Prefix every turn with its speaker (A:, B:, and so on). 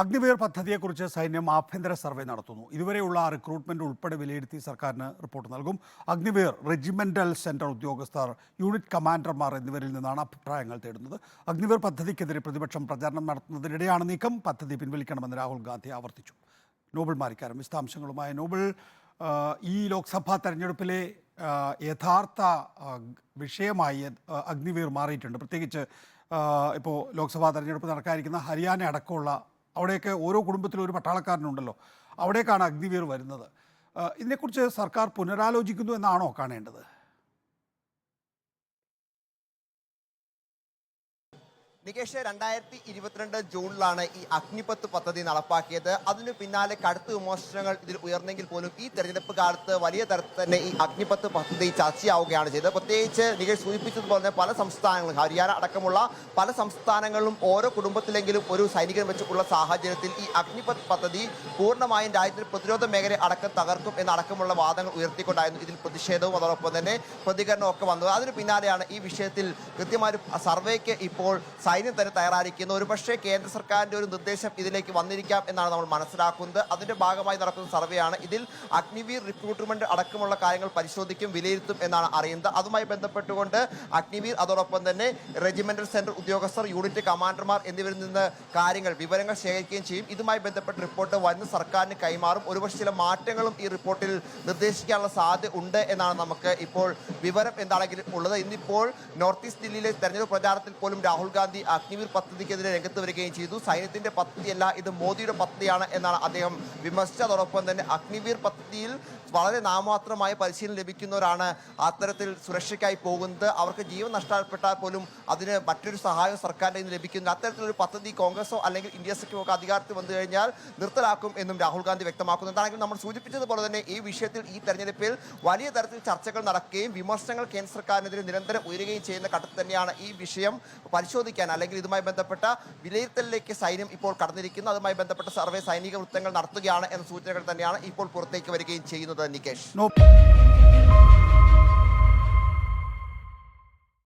A: അഗ്നിവീർ പദ്ധതിയെക്കുറിച്ച് സൈന്യം ആഭ്യന്തര സർവേ നടത്തുന്നു. ഇതുവരെയുള്ള റിക്രൂട്ട്മെന്റ് ഉൾപ്പെടെ വിലയിരുത്തി സർക്കാരിന് റിപ്പോർട്ട് നൽകും. അഗ്നിവീർ റെജിമെന്റൽ സെന്റർ ഉദ്യോഗസ്ഥർ യൂണിറ്റ് കമാൻഡർമാർ എന്നിവരിൽ നിന്നാണ് അഭിപ്രായങ്ങൾ തേടുന്നത്. അഗ്നിവീർ പദ്ധതിക്കെതിരെ പ്രതിപക്ഷം പ്രചാരണം നടത്തുന്നതിനിടെയാണ് നീക്കം. പദ്ധതി പിൻവലിക്കണമെന്ന് രാഹുൽ ഗാന്ധി ആവർത്തിച്ചു. നോബിൾ മാരിക്കാരം. വിശദാംശങ്ങളുമായി നോബിൾ ഈ ലോക്സഭാ തെരഞ്ഞെടുപ്പിലെ യഥാർത്ഥ വിഷയമായി അഗ്നിവീർ മാറിയിട്ടുണ്ട്. പ്രത്യേകിച്ച് ഇപ്പോൾ ലോക്സഭാ തെരഞ്ഞെടുപ്പ് നടക്കാനിരിക്കുന്ന ഹരിയാന അടക്കമുള്ള അവിടെയൊക്കെ ഓരോ കുടുംബത്തിലും ഒരു പട്ടാളക്കാരനുണ്ടല്ലോ. അവിടേക്കാണ് അഗ്നിവീർ വരുന്നത്. ഇതിനെക്കുറിച്ച് സർക്കാർ പുനരാലോചിക്കുന്നു എന്നാണോ കാണേണ്ടത്?
B: നികേഷ് രണ്ടായിരത്തി ഇരുപത്തിരണ്ട് ജൂണിലാണ് ഈ അഗ്നിപത്ത് പദ്ധതി നടപ്പാക്കിയത്. അതിനു പിന്നാലെ കടുത്ത വിമർശനങ്ങൾ ഇതിൽ ഉയർന്നെങ്കിൽ പോലും ഈ തെരഞ്ഞെടുപ്പ് കാലത്ത് വലിയ തരത്തിൽ തന്നെ ഈ അഗ്നിപത്ത് പദ്ധതി ചർച്ചയാവുകയാണ് ചെയ്തത്. പ്രത്യേകിച്ച് നികേഷ് സൂചിപ്പിച്ചതുപോലെ പല സംസ്ഥാനങ്ങളും ഹരിയാന അടക്കമുള്ള പല സംസ്ഥാനങ്ങളിലും ഓരോ കുടുംബത്തിലെങ്കിലും ഒരു സൈനികൻ വെച്ചുള്ള സാഹചര്യത്തിൽ ഈ അഗ്നിപത്ത് പദ്ധതി പൂർണമായും രാജ്യത്തിന്റെ പ്രതിരോധ മേഖല അടക്കം തകർക്കും എന്നടക്കമുള്ള വാദങ്ങൾ ഉയർത്തിക്കൊണ്ടായിരുന്നു ഇതിൽ പ്രതിഷേധവും അതോടൊപ്പം തന്നെ പ്രതികരണവും ഒക്കെ വന്നത്. അതിന് പിന്നാലെയാണ് ഈ വിഷയത്തിൽ കൃത്യമായ സർവേക്ക് ഇപ്പോൾ സൈന്യം തന്നെ തയ്യാറായിരിക്കുന്നു. ഒരു പക്ഷേ കേന്ദ്ര സർക്കാരിന്റെ ഒരു നിർദ്ദേശം ഇതിലേക്ക് വന്നിരിക്കാം എന്നാണ് നമ്മൾ മനസ്സിലാക്കുന്നത്. അതിന്റെ ഭാഗമായി നടക്കുന്ന സർവേയാണ് ഇതിൽ അഗ്നിവീർ റിക്രൂട്ട്മെന്റ് അടക്കമുള്ള കാര്യങ്ങൾ പരിശോധിക്കും വിലയിരുത്തും എന്നാണ് അറിയുന്നത്. അതുമായി ബന്ധപ്പെട്ടുകൊണ്ട് അഗ്നിവീർ അതോടൊപ്പം തന്നെ റെജിമെന്റൽ സെന്റർ ഉദ്യോഗസ്ഥർ യൂണിറ്റ് കമാൻഡർമാർ എന്നിവരിൽ നിന്ന് കാര്യങ്ങൾ വിവരങ്ങൾ ശേഖരിക്കുകയും ചെയ്യും. ഇതുമായി ബന്ധപ്പെട്ട റിപ്പോർട്ട് വന്ന് സർക്കാരിന് കൈമാറും. ഒരുപക്ഷെ ചില മാറ്റങ്ങളും ഈ റിപ്പോർട്ടിൽ നിർദ്ദേശിക്കാനുള്ള സാധ്യത ഉണ്ട് എന്നാണ് നമുക്ക് ഇപ്പോൾ വിവരം എന്താണെങ്കിലും ഉള്ളത്. ഇന്നിപ്പോൾ നോർത്ത് ഈസ്റ്റ് ദില്ലിയിലെ തെരഞ്ഞെടുപ്പ് പ്രചാരണത്തിൽ പോലും രാഹുൽ ഗാന്ധി അഗ്നിവീർ പദ്ധതിക്കെതിരെ രംഗത്ത് വരികയും ചെയ്തു. സൈന്യത്തിന്റെ പദ്ധതിയല്ല ഇത് മോദിയുടെ പദ്ധതിയാണ് എന്നാണ് അദ്ദേഹം വിമർശിച്ചതോടൊപ്പം തന്നെ അഗ്നിവീർ പദ്ധതിയിൽ വളരെ നാമമാത്രമായ പരിശീലനം ലഭിക്കുന്നവരാണ് അത്തരത്തിൽ സുരക്ഷയ്ക്കായി പോകുന്നത്. അവർക്ക് ജീവൻ നഷ്ടപ്പെട്ടാൽ പോലും അതിന് മറ്റൊരു സഹായം സർക്കാരിന്റെ നിന്ന് ലഭിക്കുന്നു അത്തരത്തിലൊരു പദ്ധതി കോൺഗ്രസോ അല്ലെങ്കിൽ ഇന്ത്യ സഖ്യമോ ഒക്കെ അധികാരത്തിൽ വന്നു കഴിഞ്ഞാൽ നിർത്തലാക്കും എന്നും രാഹുൽ ഗാന്ധി വ്യക്തമാക്കുന്നു. എന്താണെങ്കിലും നമ്മൾ സൂചിപ്പിച്ചതുപോലെ തന്നെ ഈ വിഷയത്തിൽ ഈ തെരഞ്ഞെടുപ്പിൽ വലിയ തരത്തിൽ ചർച്ചകൾ നടക്കുകയും വിമർശനങ്ങൾ കേന്ദ്ര സർക്കാരിനെതിരെ നിരന്തരം ഉയരുകയും ചെയ്യുന്ന ഘട്ടത്തിൽ തന്നെയാണ് ഈ വിഷയം പരിശോധിക്കാൻ അല്ലെങ്കിൽ ഇതുമായി ബന്ധപ്പെട്ട വിലയിരുത്തലിലേക്ക് സൈന്യം ഇപ്പോൾ കടന്നിരിക്കുന്നു. അതുമായി ബന്ധപ്പെട്ട സർവേ സൈനിക വൃത്തങ്ങൾ നടത്തുകയാണ് എന്ന സൂചനകൾ തന്നെയാണ് ഇപ്പോൾ പുറത്തേക്ക് വരികയും ചെയ്യുന്നത് നികേഷ്.